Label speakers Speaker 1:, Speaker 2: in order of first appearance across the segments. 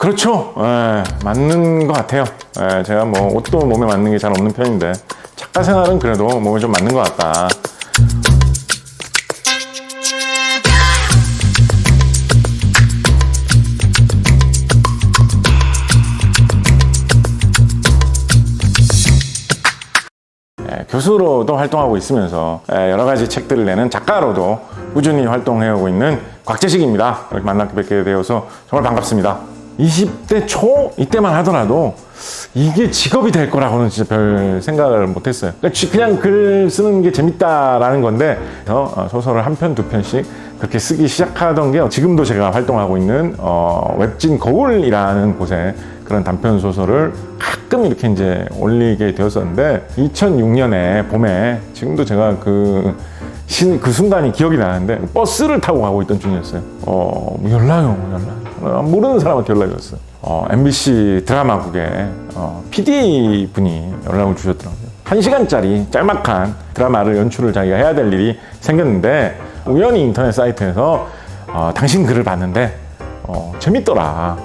Speaker 1: 그렇죠. 예, 맞는 것 같아요. 예, 제가 뭐 옷도 몸에 맞는 게 잘 없는 편인데 작가 생활은 그래도 몸에 좀 맞는 것 같다. 예, 교수로도 활동하고 있으면서 예, 여러 가지 책들을 내는 작가로도 꾸준히 활동해오고 있는 곽재식입니다. 이렇게 만나게 뵙게 되어서 정말 반갑습니다. 20대 초 이때만 하더라도 이게 직업이 될 거라고는 진짜 별 생각을 못 했어요. 그러니까 지- 그냥 글 쓰는 게 재밌다라는 건데 그래서 어, 소설을 한 편 두 편씩 그렇게 쓰기 시작하던 게 지금도 제가 활동하고 있는 어, 웹진 거울이라는 곳에 그런 단편 소설을 가끔 이렇게 이제 올리게 되었었는데 2006년에 봄에 지금도 제가 그, 신, 그 순간이 기억이 나는데 버스를 타고 가고 있던 중이었어요. 어, 뭐 연락이 오고 연락. 어, 모르는 사람한테 연락이 왔어요. 어, MBC 드라마국에 어, PD 분이 연락을 주셨더라고요. 한 시간짜리 짤막한 드라마를 연출을 자기가 해야 될 일이 생겼는데 우연히 인터넷 사이트에서 어, 당신 글을 봤는데 어, 재밌더라.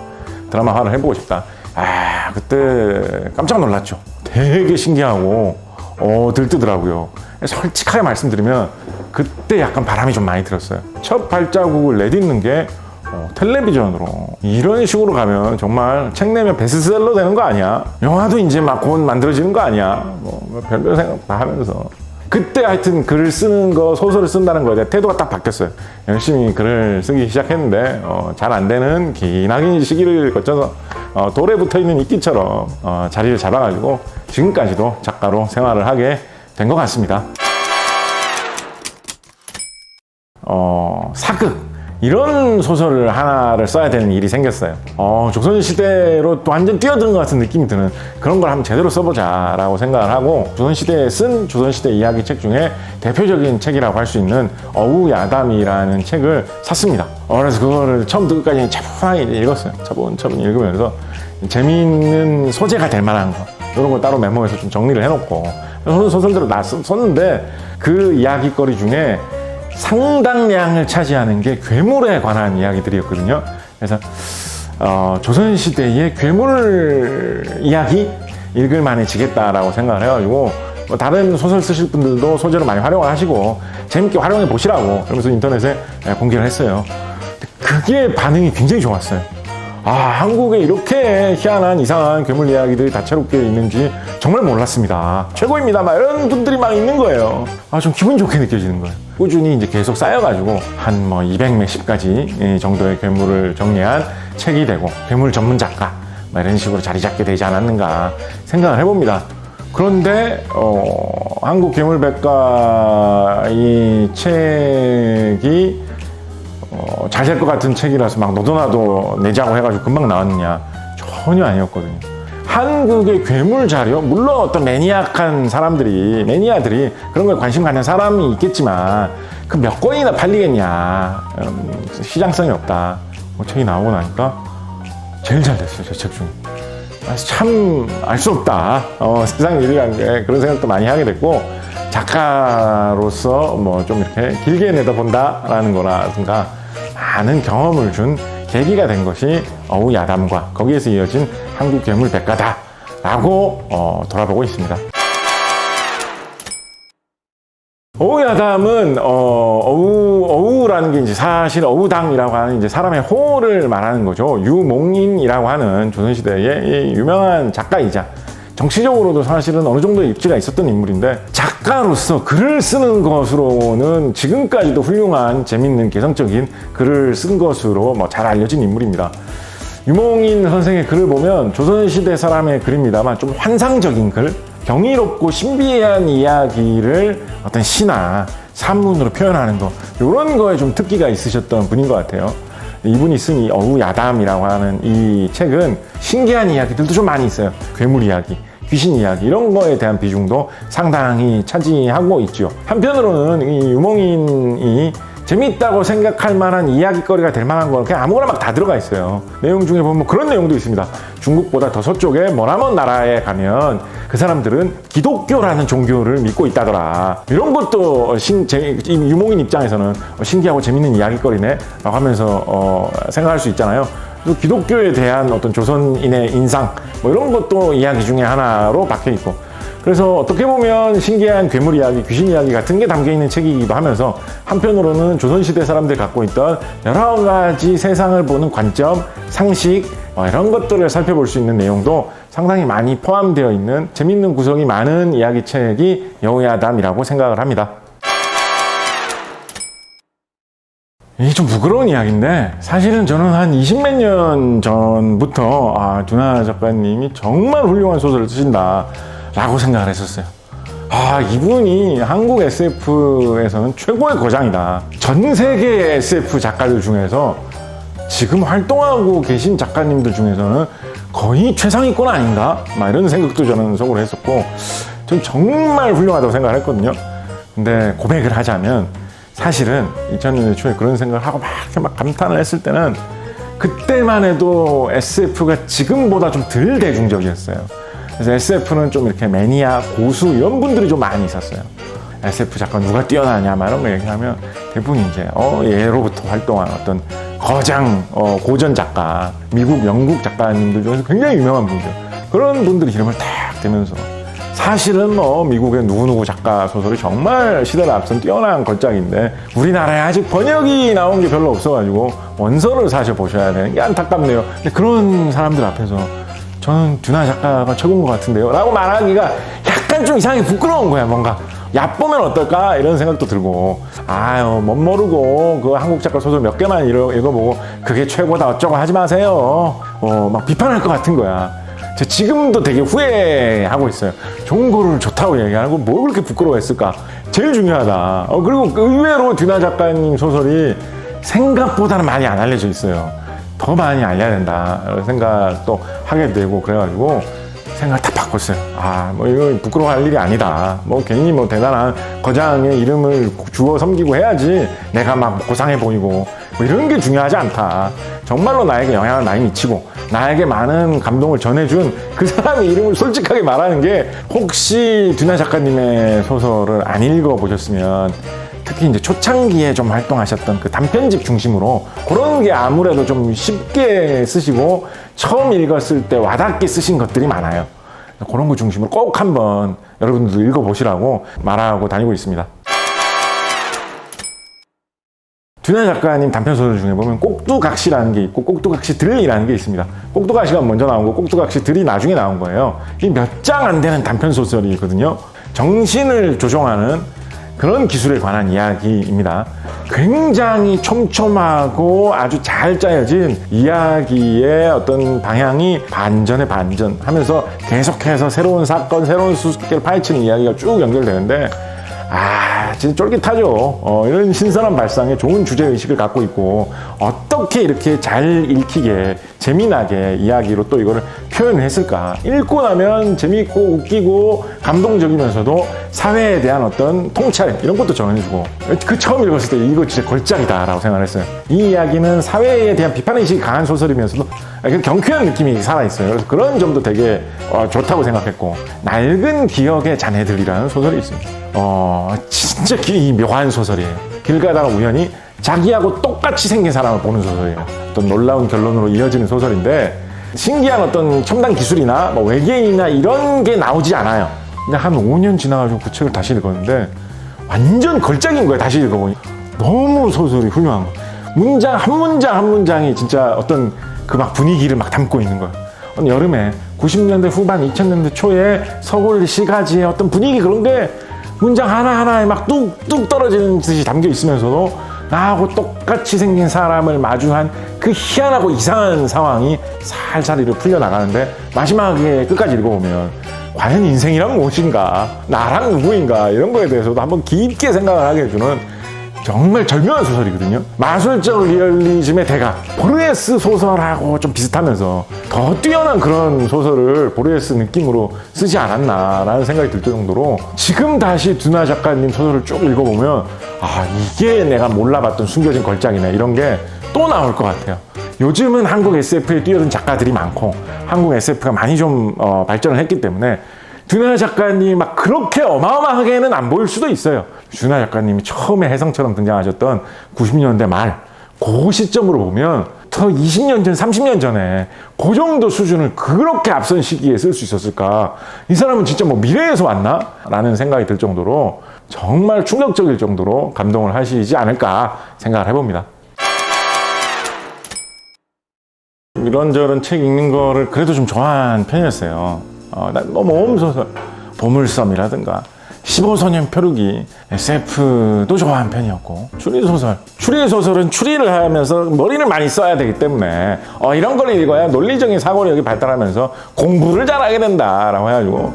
Speaker 1: 드라마화를 해보고 싶다. 아, 그때 깜짝 놀랐죠. 되게 신기하고, 어, 들뜨더라고요. 솔직하게 말씀드리면, 그때 약간 바람이 좀 많이 들었어요. 첫 발자국을 내딛는 게, 어, 텔레비전으로. 이런 식으로 가면 정말 책 내면 베스트셀러 되는 거 아니야? 영화도 이제 막 곧 만들어지는 거 아니야? 뭐, 별별 생각 다 하면서. 그때 하여튼 글을 쓰는 거, 소설을 쓴다는 거에 대해 태도가 딱 바뀌었어요. 열심히 글을 쓰기 시작했는데, 어, 잘 안 되는 기나긴 시기를 거쳐서, 어, 돌에 붙어 있는 이끼처럼, 어, 자리를 잡아가지고, 지금까지도 작가로 생활을 하게 된 것 같습니다. 어, 사극. 이런 소설을 하나를 써야 되는 일이 생겼어요. 어, 조선 시대로 또 완전 뛰어든 것 같은 느낌이 드는 그런 걸 한번 제대로 써보자라고 생각을 하고, 조선 시대에 쓴 조선 시대 이야기 책 중에 대표적인 책이라고 할 수 있는 어우야담이라는 책을 샀습니다. 어, 그래서 그거를 처음부터 끝까지 차분하게 읽었어요. 차분차분 읽으면서 재미있는 소재가 될 만한 거. 이런 걸 따로 메모해서 좀 정리를 해놓고, 소설- 소설대로 나 썼- 썼는데, 그 이야기거리 중에 상당량을 차지하는 게 괴물에 관한 이야기들이었거든요. 그래서 어, 조선시대의 괴물 이야기 읽을 만해지겠다라고 생각을 해가지고 뭐 다른 소설 쓰실 분들도 소재로 많이 활용을 하시고 재밌게 활용해 보시라고 그러면서 인터넷에 예, 공개를 했어요. 그게 반응이 굉장히 좋았어요. 아, 한국에 이렇게 희한한 이상한 괴물 이야기들이 다채롭게 있는지 정말 몰랐습니다. 최고입니다. 막 이런 분들이 막 있는 거예요. 아, 좀 기분 좋게 느껴지는 거예요. 꾸준히 이제 계속 쌓여가지고 한 뭐 200 몇십 가지 정도의 괴물을 정리한 책이 되고 괴물 전문 작가 막 이런 식으로 자리 잡게 되지 않았는가 생각을 해봅니다. 그런데 어, 한국 괴물백과 이 책이 어, 잘될 것 같은 책이라서 막 너도나도 내자고 해가지고 금방 나왔느냐 전혀 아니었거든요. 한국의 괴물 자료 물론 어떤 매니악한 사람들이 매니아들이 그런 거에 관심 갖는 사람이 있겠지만 그 몇 권이나 팔리겠냐 음, 시장성이 없다. 뭐 책이 나오고 나니까 제일 잘 됐어요 제 책 중에. 참알 수 없다. 어, 세상 일이란 게 그런 생각도 많이 하게 됐고 작가로서 뭐 좀 이렇게 길게 내다본다라는 거라든가 많은 경험을 준 계기가 된 것이 어우 야담과 거기에서 이어진 한국 괴물 백과다라고 어, 돌아보고 있습니다. 어우야담은 어, 어우 어우라는 게 이제 사실 어우당이라고 하는 이제 사람의 호를 말하는 거죠. 유몽인이라고 하는 조선시대의 이 유명한 작가이자 정치적으로도 사실은 어느 정도 입지가 있었던 인물인데 작가로서 글을 쓰는 것으로는 지금까지도 훌륭한 재밌는 개성적인 글을 쓴 것으로 뭐 잘 알려진 인물입니다. 유몽인 선생의 글을 보면 조선시대 사람의 글입니다만 좀 환상적인 글, 경이롭고 신비한 이야기를 어떤 시나 산문으로 표현하는 거, 이런 거에 좀 특기가 있으셨던 분인 것 같아요. 이분이 쓴 이 어우 야담이라고 하는 이 책은 신기한 이야기들도 좀 많이 있어요. 괴물 이야기, 귀신 이야기 이런 거에 대한 비중도 상당히 차지하고 있죠. 한편으로는 이 유몽인이 재밌다고 생각할 만한 이야기거리가 될 만한 거 그냥 아무거나 막 다 들어가 있어요. 내용 중에 보면 그런 내용도 있습니다. 중국보다 더 서쪽에 머나먼 나라에 가면 그 사람들은 기독교라는 종교를 믿고 있다더라. 이런 것도 신, 제, 이 유목인 입장에서는 신기하고 재밌는 이야기거리네 라고 하면서 어, 생각할 수 있잖아요. 또 기독교에 대한 어떤 조선인의 인상 뭐 이런 것도 이야기 중에 하나로 박혀 있고 그래서 어떻게 보면 신기한 괴물 이야기, 귀신 이야기 같은 게 담겨 있는 책이기도 하면서 한편으로는 조선시대 사람들이 갖고 있던 여러 가지 세상을 보는 관점, 상식, 뭐 이런 것들을 살펴볼 수 있는 내용도 상당히 많이 포함되어 있는 재밌는 구성이 많은 이야기 책이 여우야담이라고 생각을 합니다. 이게 좀 부끄러운 이야기인데 사실은 저는 한 20몇 년 전부터 아 두나 작가님이 정말 훌륭한 소설을 쓰신다 라고 생각을 했었어요 아 이분이 한국 SF에서는 최고의 거장이다 전 세계 SF 작가들 중에서 지금 활동하고 계신 작가님들 중에서는 거의 최상위권 아닌가? 막 이런 생각도 저는 속으로 했었고 전 정말 훌륭하다고 생각을 했거든요 근데 고백을 하자면 사실은 2000년대 초에 그런 생각을 하고 막, 막 감탄을 했을 때는 그때만 해도 SF가 지금보다 좀 덜 대중적이었어요. 그래서 SF는 좀 이렇게 매니아, 고수 이런 분들이 좀 많이 있었어요. SF 작가 누가 뛰어나냐 막 이런 거 얘기하면 대부분 이제 어 예로부터 활동한 어떤 거장 어, 고전 작가, 미국, 영국 작가님들 중에서 굉장히 유명한 분들 그런 분들 이름을 탁 대면서 사실은 뭐 미국의 누구누구 작가 소설이 정말 시대를 앞선 뛰어난 걸작인데 우리나라에 아직 번역이 나온 게 별로 없어가지고 원서를 사실 보셔야 되는 게 안타깝네요. 근데 그런 사람들 앞에서 저는 듀나 작가가 최고인 것 같은데요. 라고 말하기가 약간 좀 이상하게 부끄러운 거야, 뭔가. 얕보면 어떨까? 이런 생각도 들고. 아유, 못 모르고, 그 한국 작가 소설 몇 개만 읽어- 읽어보고, 그게 최고다 어쩌고 하지 마세요. 어, 막 비판할 것 같은 거야. 저 지금도 되게 후회하고 있어요. 좋은 거를 좋다고 얘기하고 뭘 그렇게 부끄러워했을까? 제일 중요하다. 어, 그리고 의외로 듀나 작가님 소설이 생각보다는 많이 안 알려져 있어요. 더 많이 알려야 된다. 이런 생각도 하게 되고 그래가지고 생각을 다 바꿨어요. 아, 뭐 이거 부끄러워할 일이 아니다. 뭐 괜히 뭐 대단한 거장의 이름을 주어 섬기고 해야지 내가 막 고상해 보이고 뭐 이런 게 중요하지 않다. 정말로 나에게 영향을 많이 미치고 나에게 많은 감동을 전해준 그 사람의 이름을 솔직하게 말하는 게 혹시 듀나 작가님의 소설을 안 읽어보셨으면 특히 이제 초창기에 좀 활동하셨던 그 단편집 중심으로 그런 게 아무래도 좀 쉽게 쓰시고 처음 읽었을 때 와닿게 쓰신 것들이 많아요. 그런 거 중심으로 꼭 한번 여러분들도 읽어보시라고 말하고 다니고 있습니다. 듀나 작가님 단편 소설 중에 보면 꼭두각시라는 게 있고 꼭두각시 들이라는 게 있습니다. 꼭두각시가 먼저 나온 거, 꼭두각시 들이 나중에 나온 거예요. 이 몇 장 안 되는 단편 소설이거든요. 정신을 조종하는 그런 기술에 관한 이야기입니다. 굉장히 촘촘하고 아주 잘 짜여진 이야기의 어떤 방향이 반전에 반전 하면서 계속해서 새로운 사건, 새로운 수수께를 파헤치는 이야기가 쭉 연결되는데 아, 진짜 쫄깃하죠. 어, 이런 신선한 발상에 좋은 주제의식을 갖고 있고, 어떻게 이렇게 잘 읽히게, 재미나게 이야기로 또 이거를 표현을 했을까. 읽고 나면 재미있고 웃기고 감동적이면서도 사회에 대한 어떤 통찰, 이런 것도 전해주고, 그 처음 읽었을 때 이거 진짜 걸작이다라고 생각을 했어요. 이 이야기는 사회에 대한 비판 의식이 강한 소설이면서도 그 경쾌한 느낌이 살아있어요. 그래서 그런 점도 되게 어, 좋다고 생각했고, 낡은 기억의 자네들이라는 소설이 있습니다. 어, 진짜 기, 묘한 소설이에요. 길 가다가 우연히 자기하고 똑같이 생긴 사람을 보는 소설이에요. 어떤 놀라운 결론으로 이어지는 소설인데, 신기한 어떤 첨단 기술이나 뭐 외계인이나 이런 게 나오지 않아요. 근데 한 5년 지나가지고 그 책을 다시 읽었는데, 완전 걸작인 거예요. 다시 읽어보니. 너무 소설이 훌륭한 거예요. 문장, 한 문장 한 문장이 진짜 어떤 그 막 분위기를 막 담고 있는 거예요. 여름에 90년대 후반, 2000년대 초에 서울 시가지의 어떤 분위기 그런 게 문장 하나하나에 막 뚝뚝 떨어지는 듯이 담겨 있으면서도 나하고 똑같이 생긴 사람을 마주한 그 희한하고 이상한 상황이 살살 이렇게 풀려나가는데 마지막에 끝까지 읽어보면 과연 인생이란 무엇인가? 나랑 누구인가? 이런 거에 대해서도 한번 깊게 생각을 하게 해주는 정말 절묘한 소설이거든요. 마술적 리얼리즘의 대가. 보르헤스 소설하고 좀 비슷하면서 더 뛰어난 그런 소설을 보르헤스 느낌으로 쓰지 않았나라는 생각이 들 정도로 지금 다시 두나 작가님 소설을 쭉 읽어보면 아, 이게 내가 몰라봤던 숨겨진 걸작이네. 이런 게 또 나올 것 같아요. 요즘은 한국 SF에 뛰어든 작가들이 많고 한국 SF가 많이 좀 어, 발전을 했기 때문에 준하 작가님 막 그렇게 어마어마하게는 안 보일 수도 있어요. 준하 작가님이 처음에 혜성처럼 등장하셨던 90년대 말, 그 시점으로 보면 벌써부터 20년 전, 30년 전에 그 정도 수준을 그렇게 앞선 시기에 쓸 수 있었을까? 이 사람은 진짜 뭐 미래에서 왔나? 라는 생각이 들 정도로 정말 충격적일 정도로 감동을 하시지 않을까 생각을 해봅니다. 이런저런 책 읽는 거를 그래도 좀 좋아하는 편이었어요. 어, 난뭐 모험소설, 보물섬이라든가 15소년 표류기, SF도 좋아하는 편이었고 추리소설, 추리소설은 추리를 하면서 머리를 많이 써야 되기 때문에 어, 이런 걸 읽어야 논리적인 사고력이 발달하면서 공부를 잘하게 된다라고 해가지고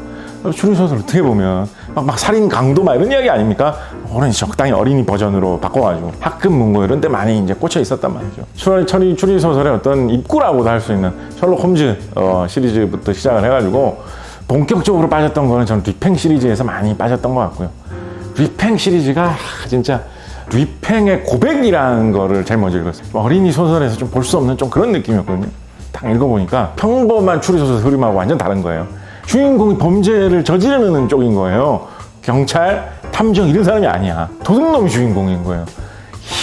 Speaker 1: 추리소설 어떻게 보면 막, 막 살인 강도 막 이런 이야기 아닙니까? 오늘 적당히 어린이 버전으로 바꿔가지고 학급 문고 이런 데 많이 이제 꽂혀 있었단 말이죠. 추리, 추리, 추리 소설의 어떤 입구라고도 할 수 있는 셜록 홈즈 어, 시리즈부터 시작을 해가지고 본격적으로 빠졌던 거는 저는 리팽 시리즈에서 많이 빠졌던 것 같고요. 리팽 시리즈가 하, 진짜 리팽의 고백이라는 거를 제일 먼저 읽었어요. 어린이 소설에서 좀 볼 수 없는 좀 그런 느낌이었거든요. 딱 읽어보니까 평범한 추리소설 흐름하고 완전 다른 거예요. 주인공이 범죄를 저지르는 쪽인 거예요. 경찰, 탐정 이런 사람이 아니야. 도둑놈이 주인공인 거예요.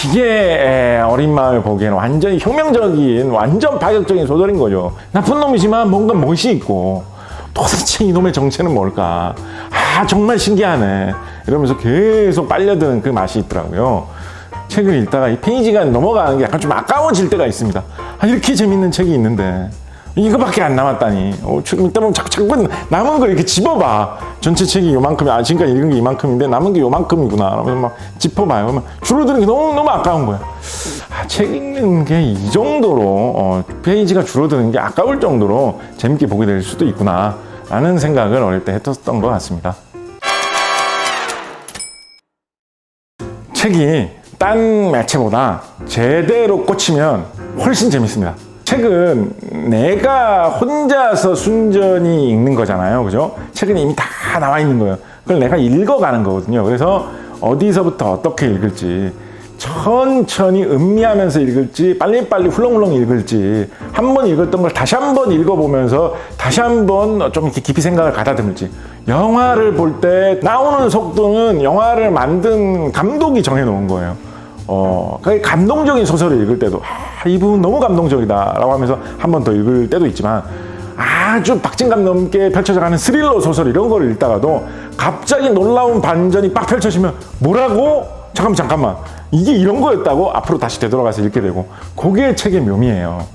Speaker 1: 이게 어린 마음에 보기에는 완전히 혁명적인, 완전 파격적인 소설인 거죠. 나쁜 놈이지만 뭔가 멋이 있고 도대체 이놈의 정체는 뭘까? 아 정말 신기하네. 이러면서 계속 빨려드는 그 맛이 있더라고요. 책을 읽다가 이 페이지가 넘어가는 게 약간 좀 아까워질 때가 있습니다. 아, 이렇게 재밌는 책이 있는데 이거밖에 안 남았다니. 어, 지금 이따 보면 자꾸, 자꾸 남은 걸 이렇게 집어봐. 전체 책이 요만큼이, 아, 지금까지 읽은 게 이만큼인데 남은 게 요만큼이구나. 그러면서 막 짚어봐요. 그러면 줄어드는 게 너무, 너무 아까운 거야. 아, 책 읽는 게 이 정도로, 어, 페이지가 줄어드는 게 아까울 정도로 재밌게 보게 될 수도 있구나. 라는 생각을 어릴 때 했었던 것 같습니다. 책이 딴 매체보다 제대로 꽂히면 훨씬 재밌습니다. 책은 내가 혼자서 순전히 읽는 거잖아요. 그죠? 책은 이미 다 나와 있는 거예요. 그걸 내가 읽어가는 거거든요. 그래서 어디서부터 어떻게 읽을지, 천천히 음미하면서 읽을지, 빨리빨리 훌렁훌렁 읽을지, 한 번 읽었던 걸 다시 한 번 읽어보면서 다시 한 번 좀 이렇게 깊이 생각을 가다듬을지. 영화를 볼 때 나오는 속도는 영화를 만든 감독이 정해놓은 거예요. 어, 그 감동적인 소설을 읽을 때도, 아, 이 부분 너무 감동적이다. 라고 하면서 한 번 더 읽을 때도 있지만, 아주 박진감 넘게 펼쳐져가는 스릴러 소설 이런 거를 읽다가도 갑자기 놀라운 반전이 빡 펼쳐지면, 뭐라고? 잠깐만, 잠깐만. 이게 이런 거였다고? 앞으로 다시 되돌아가서 읽게 되고, 그게 책의 묘미예요.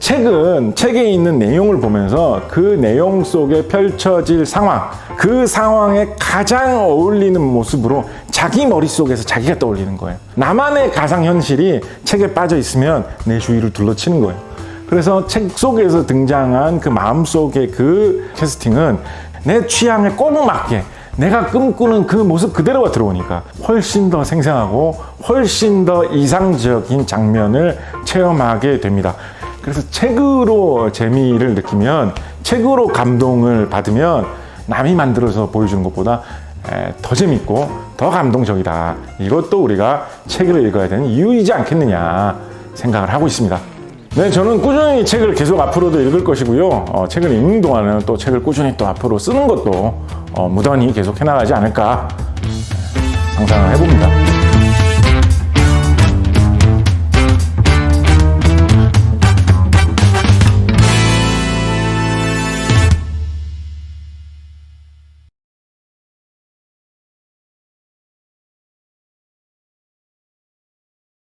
Speaker 1: 책은 책에 있는 내용을 보면서 그 내용 속에 펼쳐질 상황, 그 상황에 가장 어울리는 모습으로 자기 머릿속에서 자기가 떠올리는 거예요. 나만의 가상현실이 책에 빠져 있으면 내 주위를 둘러치는 거예요. 그래서 책 속에서 등장한 그 마음속의 그 캐스팅은 내 취향에 꼭 맞게 내가 꿈꾸는 그 모습 그대로가 들어오니까 훨씬 더 생생하고 훨씬 더 이상적인 장면을 체험하게 됩니다. 그래서 책으로 재미를 느끼면 책으로 감동을 받으면 남이 만들어서 보여주는 것보다 에, 더 재밌고 더 감동적이다. 이것도 우리가 책을 읽어야 되는 이유이지 않겠느냐 생각을 하고 있습니다. 네, 저는 꾸준히 책을 계속 앞으로도 읽을 것이고요. 어, 책을 읽는 동안은 또 책을 꾸준히 또 앞으로 쓰는 것도 어, 무던히 계속 해나가지 않을까 상상을 해봅니다.